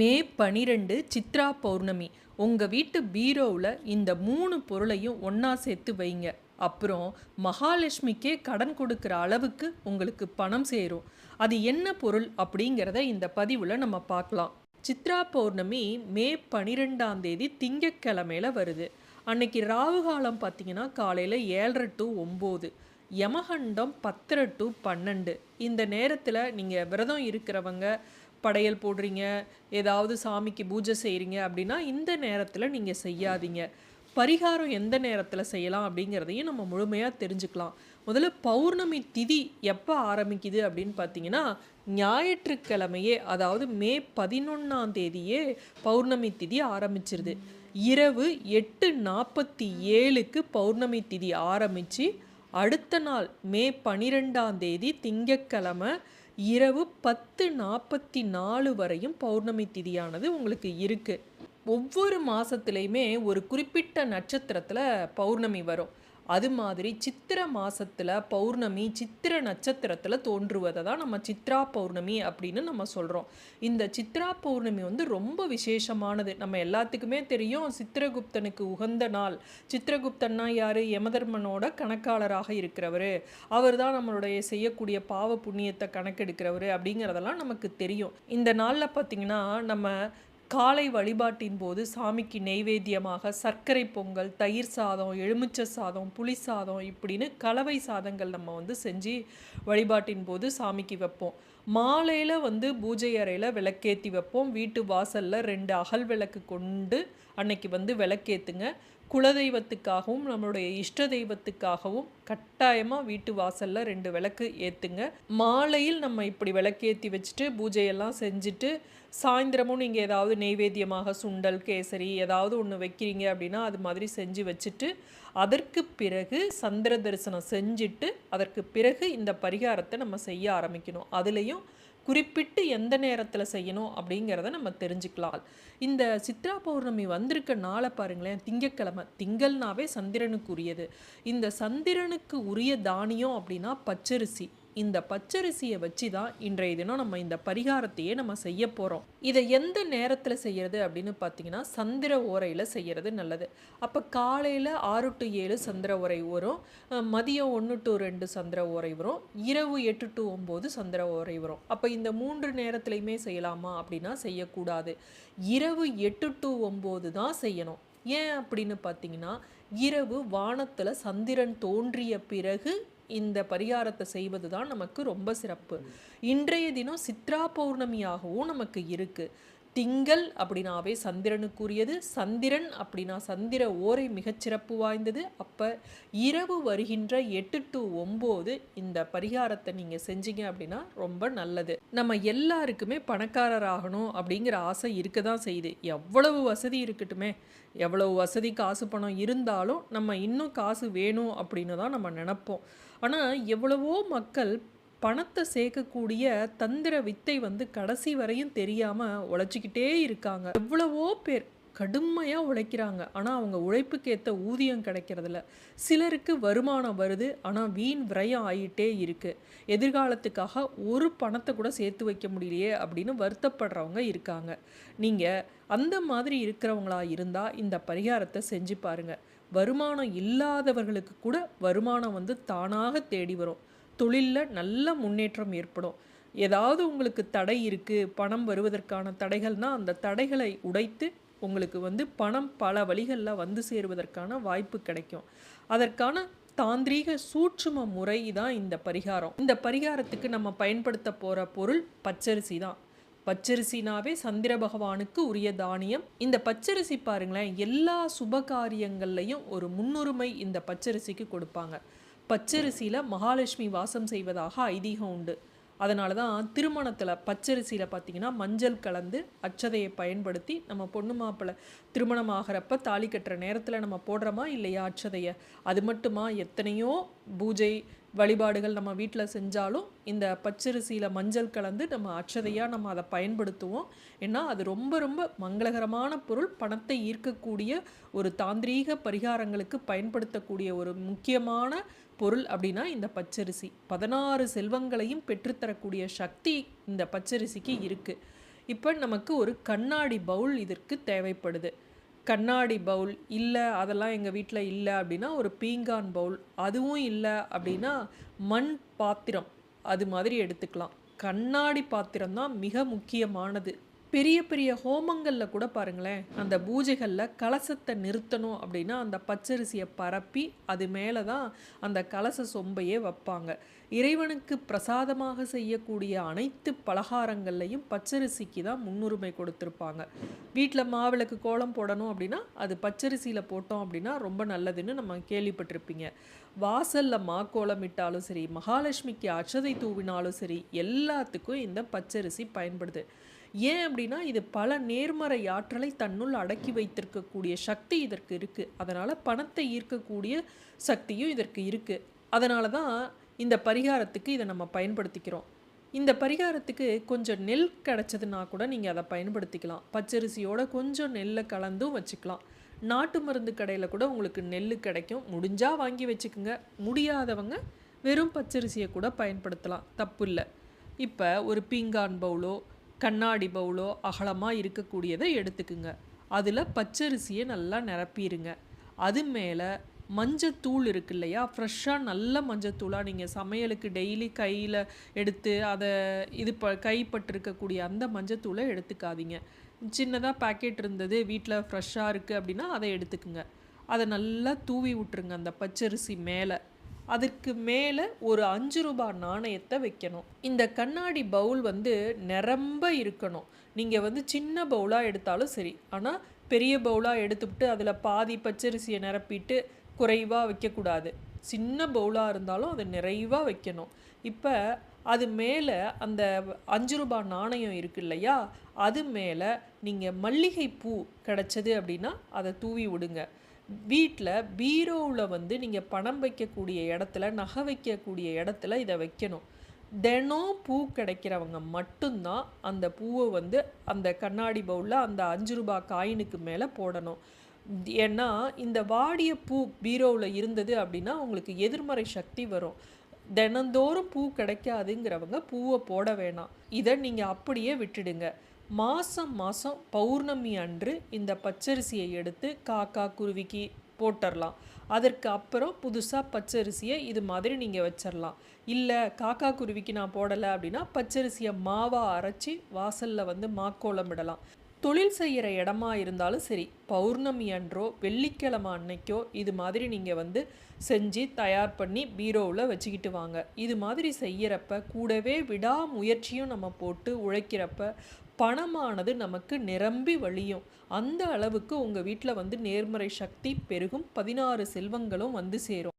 மே பனிரெண்டு சித்ரா பௌர்ணமி. உங்கள் வீட்டு பீரோவில் இந்த மூணு பொருளையும் ஒன்றா சேர்த்து வைங்க. அப்புறம் மகாலட்சுமிக்கே கடன் கொடுக்குற அளவுக்கு உங்களுக்கு பணம் சேரும். அது என்ன பொருள் அப்படிங்கிறத இந்த பதிவில் நம்ம பார்க்கலாம். சித்ரா பௌர்ணமி மே பனிரெண்டாம் தேதி திங்கக்கிழமையில் வருது. அன்னைக்கு ராகு காலம் பார்த்தீங்கன்னா காலையில் ஏழரை டு ஒம்பது யமகண்டம் பத்தரை டு பன்னெண்டு. இந்த நேரத்தில் நீங்கள் விரதம் இருக்கிறவங்க படையல் போடுறீங்க ஏதாவது சாமிக்கு பூஜை செய்கிறீங்க அப்படின்னா இந்த நேரத்தில் நீங்கள் செய்யாதீங்க. பரிகாரம் எந்த நேரத்தில் செய்யலாம் அப்படிங்கிறதையும் நம்ம முழுமையாக தெரிஞ்சுக்கலாம். முதல்ல பௌர்ணமி திதி எப்போ ஆரம்பிக்குது அப்படின்னு பார்த்தீங்கன்னா ஞாயிற்றுக்கிழமையே அதாவது மே பதினொன்றாம் தேதியே பௌர்ணமி திதி ஆரம்பிச்சிருது. இரவு எட்டு நாற்பத்தி ஏழுக்கு பௌர்ணமி திதி ஆரம்பித்து அடுத்த நாள் மே பனிரெண்டாம் தேதி திங்கக்கிழமை இரவு பத்து நாற்பத்தி நாலு வரையும் பௌர்ணமி திதியானது உங்களுக்கு இருக்குது ஒவ்வொரு மாதத்துலேயுமே ஒரு குறிப்பிட்ட நட்சத்திரத்தில் பௌர்ணமி வரும். அது மாதிரி சித்திர மாதத்தில் பௌர்ணமி சித்திர நட்சத்திரத்தில் தோன்றுவதை தான் நம்ம சித்ரா பௌர்ணமி அப்படின்னு நம்ம சொல்கிறோம் இந்த சித்ரா பௌர்ணமி வந்து ரொம்ப விசேஷமானது. நம்ம எல்லாத்துக்குமே தெரியும் சித்திரகுப்தனுக்கு உகந்த நாள். சித்திரகுப்தன்னா யார்? யமதர்மனோட கணக்காளராக இருக்கிறவர். அவர் தான் நம்மளுடைய செய்யக்கூடிய பாவ புண்ணியத்தை கணக்கெடுக்கிறவர் அப்படிங்கிறதெல்லாம் நமக்கு தெரியும். இந்த நாளில் பார்த்திங்கன்னா நம்ம காலை வழிபாட்டின் போது சாமிக்கு நெய்வேத்தியமாக சர்க்கரை பொங்கல் தயிர் சாதம் எலுமிச்சை சாதம் புளி சாதம் இப்படின்னு கலவை சாதங்கள் நம்ம வந்து செஞ்சு வழிபாட்டின் போது சாமிக்கு வைப்போம். மாலையில் வந்து பூஜை அறையில் விளக்கேற்றி வைப்போம். வீட்டு வாசலில் ரெண்டு அகல் விளக்கு கொண்டு அன்னைக்கு வந்து விளக்கேற்றுங்க குலதெய்வத்துக்காகவும் நம்மளுடைய இஷ்ட தெய்வத்துக்காகவும் கட்டாயமாக வீட்டு வாசலில் ரெண்டு விளக்கு ஏற்றுங்க மாலையில் நம்ம இப்படி விளக்கேற்றி வச்சுட்டு பூஜையெல்லாம் செஞ்சுட்டு சாயந்தரமும் நீங்கள் ஏதாவது நெய்வேத்தியமாக சுண்டல் கேசரி ஏதாவது ஒன்று வைக்கிறீங்க அப்படின்னா அது மாதிரி செஞ்சு வச்சுட்டு அதற்கு பிறகு சந்திர தரிசனம் செஞ்சுட்டு அதற்கு பிறகு இந்த பரிகாரத்தை நம்ம செய்ய ஆரம்பிக்கணும். அதுலேயும் குறிப்பிட்டு எந்த நேரத்தில் செய்யணும் அப்படிங்கிறத நம்ம தெரிஞ்சுக்கலாம். இந்த சித்ரா பௌர்ணமி வந்திருக்க நாளை பாருங்களேன் திங்கக்கிழமை திங்கள்னாவே சந்திரனுக்கு உரியது. இந்த சந்திரனுக்கு உரிய தானியம் அப்படின்னா பச்சரிசி. இந்த பச்சரிசியை வச்சு தான் இன்றைய தினம் நம்ம இந்த பரிகாரத்தையே நம்ம செய்ய போகிறோம் இதை எந்த நேரத்தில் செய்கிறது அப்படின்னு பார்த்தீங்கன்னா சந்திர ஓரையில் செய்கிறது நல்லது. அப்போ காலையில் ஆறு டு ஏழு சந்திர ஓரை வரும். மதியம் ஒன்று டு ரெண்டு சந்திர ஓரை வரும். இரவு எட்டு டு ஒம்பது சந்திர ஓரை வரும். அப்போ இந்த மூன்று நேரத்துலையுமே செய்யலாமா அப்படின்னா செய்யக்கூடாது. இரவு எட்டு டு ஒம்பது தான் செய்யணும். ஏன் அப்படின்னு பார்த்தீங்கன்னா இரவு வானத்தில் சந்திரன் தோன்றிய பிறகு இந்த பரிகாரத்தை செய்வது தான் நமக்கு ரொம்ப சிறப்பு. இன்றைய தினம் சித்ரா பௌர்ணமியாகவும் நமக்கு இருக்குது திங்கள் அப்படின்னாவே சந்திரனுக்குரியது. சந்திரன் அப்படின்னா சந்திர ஓரை மிகச்சிறப்பு வாய்ந்தது. அப்போ இரவு வருகின்ற எட்டு டு ஒம்பது இந்த பரிகாரத்தை நீங்கள் செஞ்சீங்க அப்படின்னா ரொம்ப நல்லது. நம்ம எல்லாருக்குமே பணக்காரர் ஆகணும் அப்படிங்கிற ஆசை இருக்க தான் செய்யுது. எவ்வளவு வசதி இருக்கட்டுமே எவ்வளவு வசதி காசு பணம் இருந்தாலும் நம்ம இன்னும் காசு வேணும் அப்படின்னு தான் நம்ம நினப்போம். ஆனால் எவ்வளவோ மக்கள் பணத்தை சேர்க்கக்கூடிய தந்திர வித்தை வந்து கடைசி வரையும் தெரியாமல் உழைச்சிக்கிட்டே இருக்காங்க. எவ்வளவோ பேர் கடுமையாக உழைக்கிறாங்க. ஆனால் அவங்க உழைப்புக்கு ஏற்ற ஊதியம் கிடைக்கிறதில்ல. சிலருக்கு வருமானம் வருது. ஆனால் வீண் விரயம் ஆகிட்டே இருக்குது எதிர்காலத்துக்காக ஒரு பணத்தை கூட சேர்த்து வைக்க முடியலையே அப்படின்னு வருத்தப்படுறவங்க இருக்காங்க. நீங்கள் அந்த மாதிரி இருக்கிறவங்களா இருந்தால் இந்த பரிகாரத்தை செஞ்சு பாருங்கள் வருமானம் இல்லாதவர்களுக்கு கூட வருமானம் வந்து தானாக தேடி வரும். தொழிலில் நல்ல முன்னேற்றம் ஏற்படும். ஏதாவது உங்களுக்கு தடை இருக்குது பணம் வருவதற்கான தடைகள்னால் அந்த தடைகளை உடைத்து உங்களுக்கு வந்து பணம் பல வழிகளில் வந்து சேருவதற்கான வாய்ப்பு கிடைக்கும். அதற்கான தாந்திரீக சூட்சும முறை தான் இந்த பரிகாரம். இந்த பரிகாரத்துக்கு நம்ம பயன்படுத்த போகிற பொருள் பச்சரிசி தான். பச்சரிசினாவே சந்திர பகவானுக்கு உரிய தானியம். இந்த பச்சரிசி பாருங்களேன் எல்லா சுப காரியங்கள்லையும் ஒரு முன்னுரிமை இந்த பச்சரிசிக்கு கொடுப்பாங்க. பச்சரிசியில் மகாலட்சுமி வாசம் செய்வதாக ஐதீகம் உண்டு. அதனால தான் திருமணத்தில் பச்சரிசியில் பார்த்திங்கன்னா மஞ்சள் கலந்து அச்சதையை பயன்படுத்தி நம்ம பொண்ணு மாப்பிள்ளை திருமணம் ஆகிறப்ப தாலி கட்டுற நேரத்தில் நம்ம போடுறோமா இல்லையா அச்சதையை? அது மட்டுமா? எத்தனையோ பூஜை வழிபாடுகள் நம்ம வீட்டில் செஞ்சாலும் இந்த பச்சரிசியில் மஞ்சள் கலந்து நம்ம அச்சதையாக நம்ம அதை பயன்படுத்துவோம். ஏன்னா அது ரொம்ப ரொம்ப மங்களகரமான பொருள். பணத்தை ஈர்க்கக்கூடிய ஒரு தாந்திரீக பரிகாரங்களுக்கு பயன்படுத்தக்கூடிய ஒரு முக்கியமான பொருள் அப்படின்னா இந்த பச்சரிசி. பதினாறு செல்வங்களையும் பெற்றுத்தரக்கூடிய சக்தி இந்த பச்சரிசிக்கு இருக்குது இப்போ நமக்கு ஒரு கண்ணாடி பவுல் இதற்கு தேவைப்படுது. கண்ணாடி பவுல் இல்லை அதெல்லாம் எங்கள் வீட்டில் இல்லை அப்படின்னா ஒரு பீங்கான் பவுல். அதுவும் இல்லை அப்படின்னா மண் பாத்திரம். அது மாதிரி எடுத்துக்கலாம். கண்ணாடி பாத்திரம் தான் மிக முக்கியமானது. பெரிய பெரிய ஹோமங்களில் கூட பாருங்களேன் அந்த பூஜைகளில் கலசத்தை நிறுத்தணும் அப்படின்னா அந்த பச்சரிசியை பரப்பி அது மேலே தான் அந்த கலச சொம்பையே வைப்பாங்க. இறைவனுக்கு பிரசாதமாக செய்யக்கூடிய அனைத்து பலகாரங்கள்லையும் பச்சரிசிக்கு தான் முன்னுரிமை கொடுத்துருப்பாங்க. வீட்டில் மாவிளக்கு கோலம் போடணும் அப்படின்னா அது பச்சரிசியில் போட்டோம் அப்படின்னா ரொம்ப நல்லதுன்னு நம்ம கேள்விப்பட்டிருப்பீங்க. வாசலில் மாக்கோலம் இட்டாலும் சரி மகாலட்சுமிக்கு அச்சதை தூவினாலும் சரி எல்லாத்துக்கும் இந்த பச்சரிசி பயன்படுது. ஏன் அப்படின்னா இது பல நேர்மறை ஆற்றலை தன்னுள் அடக்கி வைத்திருக்கக்கூடிய சக்தி இதற்கு இருக்குது அதனால் பணத்தை ஈர்க்கக்கூடிய சக்தியும் இதற்கு இருக்குது அதனால தான் இந்த பரிகாரத்துக்கு இதை நம்ம பயன்படுத்திக்கிறோம். இந்த பரிகாரத்துக்கு கொஞ்சம் நெல் கிடச்சதுன்னா கூட நீங்கள் அதை பயன்படுத்திக்கலாம். பச்சரிசியோட கொஞ்சம் நெல்லை கலந்தும் வச்சுக்கலாம். நாட்டு மருந்து கடையில் கூட உங்களுக்கு நெல் கிடைக்கும். முடிஞ்சால் வாங்கி வச்சுக்கோங்க. முடியாதவங்க வெறும் பச்சரிசியை கூட பயன்படுத்தலாம். தப்பு இல்லை. இப்போ ஒரு பீங்கான் பவுலோ கண்ணாடி பவுலோ அகலமாக இருக்கக்கூடியதை எடுத்துக்குங்க. அதில் பச்சரிசியை நல்லா நிரப்பிடுங்க அது மேலே மஞ்சத்தூள் இருக்கு இல்லையா? ஃப்ரெஷ்ஷாக நல்ல மஞ்சத்தூளாக நீங்கள் சமையலுக்கு டெய்லி கையில் எடுத்து அதை இது ப கைப்பட்டிருக்கக்கூடிய அந்த மஞ்சத்தூளை எடுத்துக்காதீங்க. சின்னதாக பேக்கெட் இருந்தது வீட்டில் ஃப்ரெஷ்ஷாக இருக்குது அப்படின்னா அதை எடுத்துக்குங்க. அதை நல்லா தூவி விட்டுருங்க அந்த பச்சரிசி மேலே. அதற்கு மேலே ஒரு அஞ்சு ரூபாய் நாணயத்தை வைக்கணும். இந்த கண்ணாடி பவுல் வந்து நிரம்ப இருக்கணும். நீங்கள் வந்து சின்ன பவுலாக எடுத்தாலும் சரி. ஆனால் பெரிய பவுலாக எடுத்துவிட்டு அதில் பாதி பச்சரிசியை நிரப்பிட்டு குறைவாக வைக்கக்கூடாது. சின்ன பவுலாக இருந்தாலும் அதை நிறைவாக வைக்கணும். இப்போ அது மேலே அந்த அஞ்சு ரூபாய் நாணயம் இருக்கு இல்லையா? அது மேலே நீங்கள் மல்லிகை பூ கிடச்சது அப்படின்னா அதை தூவி விடுங்க. வீட்டில் பீரோவில் வந்து நீங்கள் பணம் வைக்கக்கூடிய இடத்துல நகை வைக்கக்கூடிய இடத்துல இதை வைக்கணும். தினம் பூ கிடைக்கிறவங்க மட்டும்தான் அந்த பூவை வந்து அந்த கண்ணாடி பவுலில் அந்த அஞ்சு ரூபாய் காயினுக்கு மேலே போடணும். ஏன்னா இந்த வாடிய பூ பீரோவில் இருந்தது அப்படின்னா உங்களுக்கு எதிர்மறை சக்தி வரும். தினந்தோறும் பூ கிடைக்காதுங்கிறவங்க பூவை போட வேணாம். இதை நீங்கள் அப்படியே விட்டுடுங்க. மாதம் மாதம் பௌர்ணமி அன்று இந்த பச்சரிசியை எடுத்து காக்கா குருவிக்கு போட்டுடலாம் அதற்கு அப்புறம் புதுசாக பச்சரிசியை இது மாதிரி நீங்கள் வச்சிடலாம் இல்லை காக்கா குருவிக்கு நான் போடலை அப்படின்னா பச்சரிசியை மாவாக அரைச்சி வாசலில் வந்து மாக்கோளம் விடலாம். தொழில் செய்கிற இடமா இருந்தாலும் சரி பௌர்ணமி அன்றோ வெள்ளிக்கிழமை அன்னைக்கோ இது மாதிரி நீங்கள் வந்து செஞ்சு தயார் பண்ணி பீரோவில் வச்சுக்கிட்டு வாங்க. இது மாதிரி செய்கிறப்ப கூடவே விடாமுயற்சியும் நம்ம போட்டு உழைக்கிறப்ப பணமானது நமக்கு நிரம்பி வழியும். அந்த அளவுக்கு உங்கள் வீட்டில் வந்து நேர்மறை சக்தி பெருகும். பதினாறு செல்வங்களும் வந்து சேரும்.